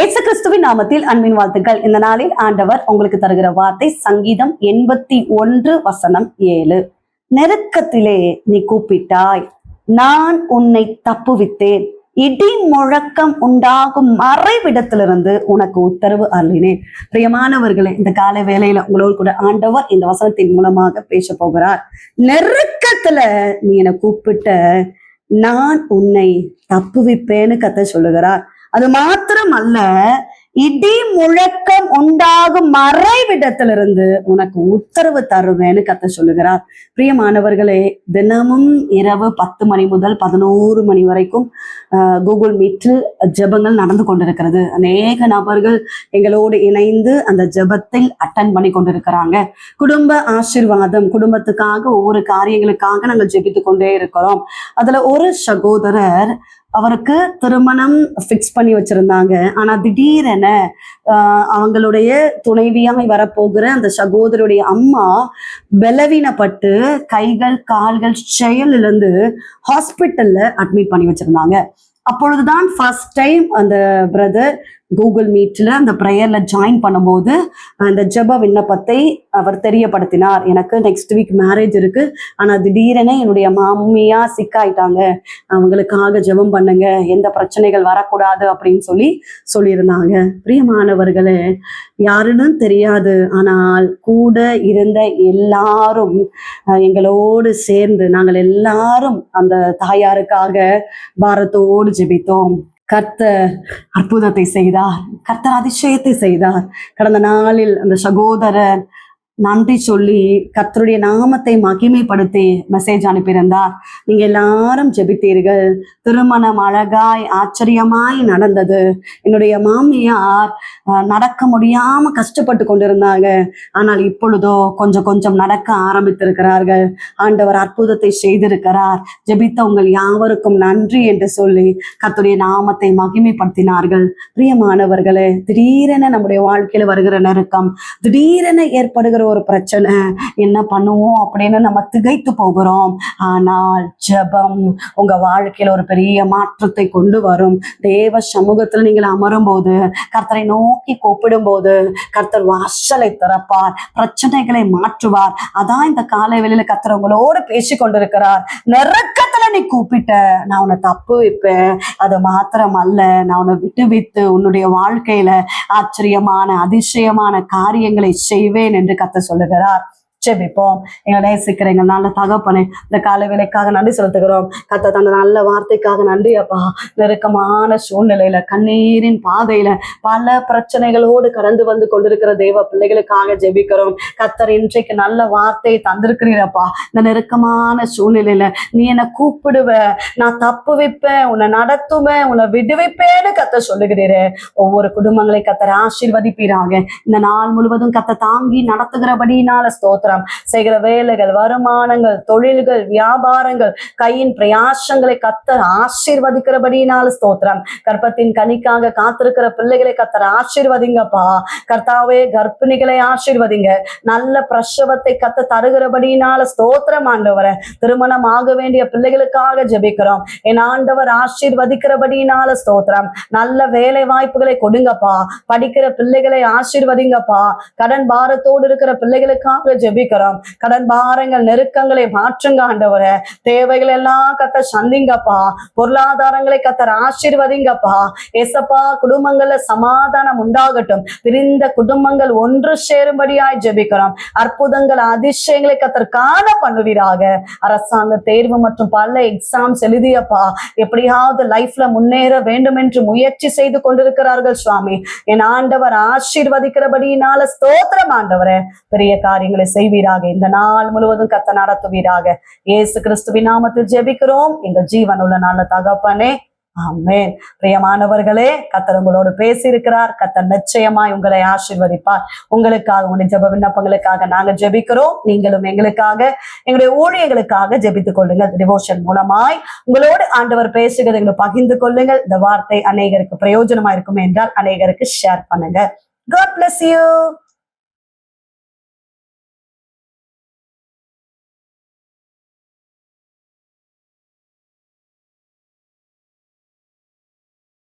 ஏசு கிறிஸ்துவின் நாமத்தில் அன்பின் வாழ்த்துக்கள். இந்த நாளில் ஆண்டவர் உங்களுக்கு தருகிற வார்த்தை சங்கீதம் எண்பத்தி ஒன்று வசனம் ஏழு. நெருக்கத்திலே நீ கூப்பிட்டாய். நான் உன்னை தப்புவித்தேன். இடி முழக்கம் உண்டாகும் மறைவிடத்திலிருந்து உனக்கு உத்தரவு அருளினேன். பிரியமானவர்களே இந்த கால வேலையில உங்களோடு கூட ஆண்டவர் இந்த வசனத்தின் மூலமாக பேச போகிறார். நெருக்கத்துல நீ என்னை கூப்பிட்ட. நான் உன்னை தப்புவிப்பேன்னு கத்த சொல்லுகிறார். அது மாத்திரம் அல்ல இடி முழக்கம் உண்டாகும் மறைவிடத்திலிருந்து உனக்கு உத்தரவு தருவேன்னு கத்த சொல்லுகிறார். பிரியமானவர்களே தினமும் இரவு பத்து மணி முதல் பதினோரு மணி வரைக்கும் ஆஹ், கூகுள் மீட்டில் ஜெபங்கள் நடந்து கொண்டிருக்கிறது. அநேக நபர்கள் எங்களோடு இணைந்து அந்த ஜபத்தில் அட்டன் பண்ணி கொண்டிருக்கிறாங்க. குடும்ப ஆசீர்வாதம் குடும்பத்துக்காக ஒவ்வொரு காரியங்களுக்காக நாங்கள் ஜெபித்து கொண்டே இருக்கிறோம். அதுல ஒரு சகோதரர் அவருக்கு திருமணம் ஃபிக்ஸ் பண்ணி வச்சிருந்தாங்க. ஆனா திடீரென அவங்களுடைய துணைவியாய் வரப்போகிற அந்த சகோதரருடைய அம்மா பலவீனப்பட்டு கைகள் கால்கள் செயலிலிருந்து ஹாஸ்பிட்டல்ல அட்மிட் பண்ணி வச்சிருந்தாங்க. அப்பொழுதுதான் ஃபர்ஸ்ட் டைம் அந்த பிரதர் கூகுள் மீட்ல அந்த ப்ரேயர்ல ஜாயின் பண்ணும்போது அந்த ஜெப விண்ணப்பத்தை அவர் தெரியப்படுத்தினார். எனக்கு நெக்ஸ்ட் வீக் மேரேஜ் இருக்கு. ஆனா திடீரென என்னுடைய மாமியா சிக்காயிட்டாங்க அவங்களுக்காக ஜெபம் பண்ணுங்க. எந்த பிரச்சனைகள் வரக்கூடாது அப்படின்னு சொல்லி சொல்லியிருந்தாங்க. பிரியமானவர்களே யாருன்னு தெரியாது. ஆனால் கூட இருந்த எல்லாரும் எங்களோடு சேர்ந்து நாங்கள் எல்லாரும் அந்த தாயாருக்காக பாரத்தோடு ஜெபித்தோம். கர்த்த அற்புதத்தை செய்தார். கர்த்தர் அதிசயத்தை செய்தார். கடந்த நாளில் அந்த சகோதரர் நன்றி சொல்லி கத்தருடைய நாமத்தை மகிமைப்படுத்தி மெசேஜ் அனுப்பியிருந்தார் நீங்க எல்லாரும் ஜெபித்தீர்கள். திருமணம் அழகாய் ஆச்சரியமாய் நடந்தது. என்னுடைய மாமியார் நடக்க முடியாம கஷ்டப்பட்டு கொண்டிருந்தாங்க. ஆனால் இப்பொழுதோ கொஞ்சம் கொஞ்சம் நடக்க ஆரம்பித்திருக்கிறார்கள். ஆண்டவர் அற்புதத்தை செய்திருக்கிறார். ஜெபித்த உங்கள் யாவருக்கும் நன்றி என்று சொல்லி கத்துடைய நாமத்தை மகிமைப்படுத்தினார்கள். பிரியமானவர்களே திடீரென நம்முடைய வாழ்க்கையில வருகிற நெருக்கம் திடீரென ஏற்படுகிற ஒரு பிரச்சனை என்ன பண்ணுவோம் அப்படின்னு நம்ம திகைத்து போகிறோம். ஆனால் ஜெபம் உங்க வாழ்க்கையில ஒரு பெரிய மாற்றத்தை கொண்டு வரும். தேவ சமூகத்துல நீங்கள் அமரும் போது கர்த்தரை நோக்கி கூப்பிடும் போது கர்த்தர் வாசலை திறப்பார் பிரச்சனைகளை மாற்றுவார். அதான் இந்த காலை வெளியில கர்த்தர் உங்களோடு பேசி கொண்டிருக்கிறார் நெருக்கத்துல நீ கூப்பிட்ட? நான் உன்னை தப்பு வைப்பேன். அது மாத்திரம் அல்ல. நான் உன்னை விட்டு வித்து உன்னுடைய வாழ்க்கையில ஆச்சரியமான அதிசயமான காரியங்களை செய்வேன் என்று கத்த சொல்லுகிறார். ஜெபிப்போம். எங்களை நேசிக்கிற எங்கள் நல்ல தகப்பனே இந்த கால வேலைக்காக நன்றி செலுத்துகிறோம். கத்த தந்த நல்ல வார்த்தைக்காக நன்றி அப்பா. நெருக்கமான சூழ்நிலையில கண்ணீரின் பாதையில பல பிரச்சனைகளோடு கடந்து வந்து கொண்டிருக்கிற தெய்வ பிள்ளைகளுக்காக ஜெபிக்கிறோம். கத்தர் இன்றைக்கு நல்ல வார்த்தையை தந்திருக்கிறீரப்பா இந்த நெருக்கமான சூழ்நிலையில நீ என்னை கூப்பிடுவ நான் தப்பு வைப்பேன் உன்னை நடத்துவேன் உன்னை விடுவிப்பேன்னு கத்த சொல்லுகிறீரே. ஒவ்வொரு குடும்பங்களை கத்தர் ஆசீர்வதிப்பீராங்க இந்த நாள் முழுவதும் கத்த தாங்கி நடத்துகிறபடினால ஸ்தோத்திரம். செய்கிற வேலைகள் வருமானங்கள் தொழில்கள் வியாபாரங்கள் கையின் பிரயாசங்களை கத்தர் ஆசீர்வதிக்கிறபடினால ஸ்தோத்திரம். கர்ப்பத்தின் கனிக்காக காத்திருக்கிற பிள்ளைகளை கத்தர் ஆசீர்வதிங்கப்பா. கர்த்தாவே கர்ப்பிணிகளை ஆசீர்வதிங்க. நல்ல பிரசவத்தை கத்த தருகிறபடினால ஸ்தோத்திரம் ஆண்டவரை. திருமணம் ஆக வேண்டிய பிள்ளைகளுக்காக ஜெபிக்கிறோம். என் ஆண்டவர் ஆசீர்வதிக்கிறபடினால ஸ்தோத்திரம். நல்ல வேலை வாய்ப்புகளை கொடுங்கப்பா. படிக்கிற பிள்ளைகளை ஆசீர்வதிங்கப்பா. கடன் பாரத்தோடு இருக்கிற பிள்ளைகளுக்காக ஜெபிக்கிறோம். கடன் பாரங்கள் நெருக்கங்களை மாற்றுங்க ஆண்டவரே. தேவைகள் எல்லாம் கத்த சந்திங்கப்பா. பொருளாதாரங்களை கத்தர் ஆசீர்வதிங்கப்பா. எசப்பா குடும்பங்கள்ல சமாதானம் உண்டாகட்டும். பிரிந்த குடும்பங்கள் ஒன்று சேரும்படியாய் ஜெபிக்கிறோம். அற்புதங்கள் அதிசயங்களை கத்தர் காண பண்ணுவீராக. அரசாங்க தேர்வு மற்றும் பல எக்ஸாம்ஸ் எழுதியப்பா. எப்படியாவது லைஃப்ல முன்னேற வேண்டும் என்று முயற்சி செய்து கொண்டிருக்கிறார்கள் சுவாமி. என் ஆண்டவர் ஆசீர்வதிக்கிறபடியினால ஸ்தோத்திரம் ஆண்டவரே. பெரிய காரியங்களை செய்வ செய்வீராக. இந்த நாள் முழுவதும் கத்த நடத்துவீராக. இயேசு கிறிஸ்துவின் நாமத்தில் ஜெபிக்கிறோம். இந்த ஜீவன் உள்ள நல்ல தகப்பனே ஆமேன். பிரியமானவர்களே கத்தர் உங்களோடு பேசியிருக்கிறார். கத்தர் நிச்சயமாய் உங்களை ஆசீர்வதிப்பார். உங்களுக்காக உங்களுடைய ஜெப விண்ணப்பங்களுக்காக நாங்க ஜெபிக்கிறோம். நீங்களும் எங்களுக்காக எங்களுடைய ஊழியர்களுக்காக ஜெபித்துக் கொள்ளுங்கள். டிவோஷன் மூலமாய் உங்களோடு ஆண்டவர் பேசுகிறது எங்களை பகிர்ந்து கொள்ளுங்கள். இந்த வார்த்தை அநேகருக்கு பிரயோஜனமா இருக்கும் என்றால் அநேகருக்கு ஷேர் பண்ணுங்க. God bless you.